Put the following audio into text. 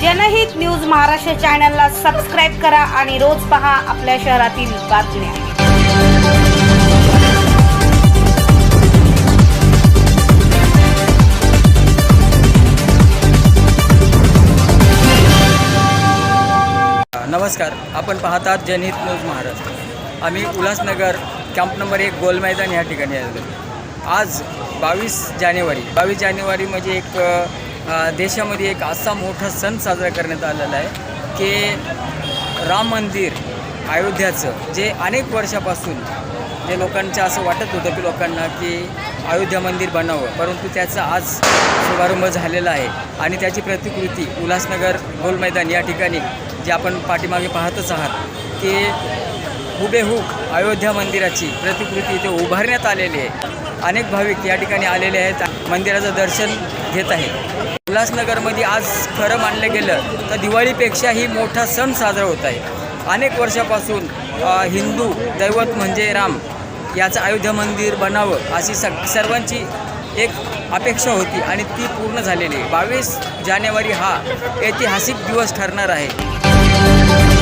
जनहित न्यूज महाराष्ट्र चॅनलला सबस्क्राईब करा आणि रोज पहा आपल्या शहरातील बातम्या. नमस्कार आपण पाहतात जनहित न्यूज महाराष्ट्र. आम्ही उल्हासनगर कॅम्प नंबर एक गोल मैदान या ठिकाणी आलो आज बावीस जानेवारी. बावीस जानेवारी म्हणजे एक देशामध्ये एक असा मोठा सण साजरा करण्यात आलेला आहे की राम मंदिर अयोध्याचं जे अनेक वर्षापासून जे लोकांचं असं वाटत होतं की लोकांना की अयोध्या मंदिर बनावं परंतु त्याचा आज शुभारंभ झालेला आहे. आणि त्याची प्रतिकृती उल्हासनगर गोल मैदान या ठिकाणी जे आपण पाठीमागे पाहतच आहात की हुबेहूब अयोध्या मंदिराची प्रतिकृती इथे उभारण्यात आलेली आहे. अनेक भाविक या ठिकाणी आलेले आहेत. मंदिराचं दर्शन घेत आहेत. उल्हासनगरमध्ये आज खरं मानलं गेलं तर दिवाळीपेक्षाही मोठा सण साजरा होत आहे. अनेक वर्षापासून हिंदू दैवत म्हणजे राम याचं अयोध्या मंदिर बनावं अशी सग सर्वांची एक अपेक्षा होती आणि ती पूर्ण झालेली आहे. बावीस जानेवारी हा ऐतिहासिक दिवस ठरणार आहे.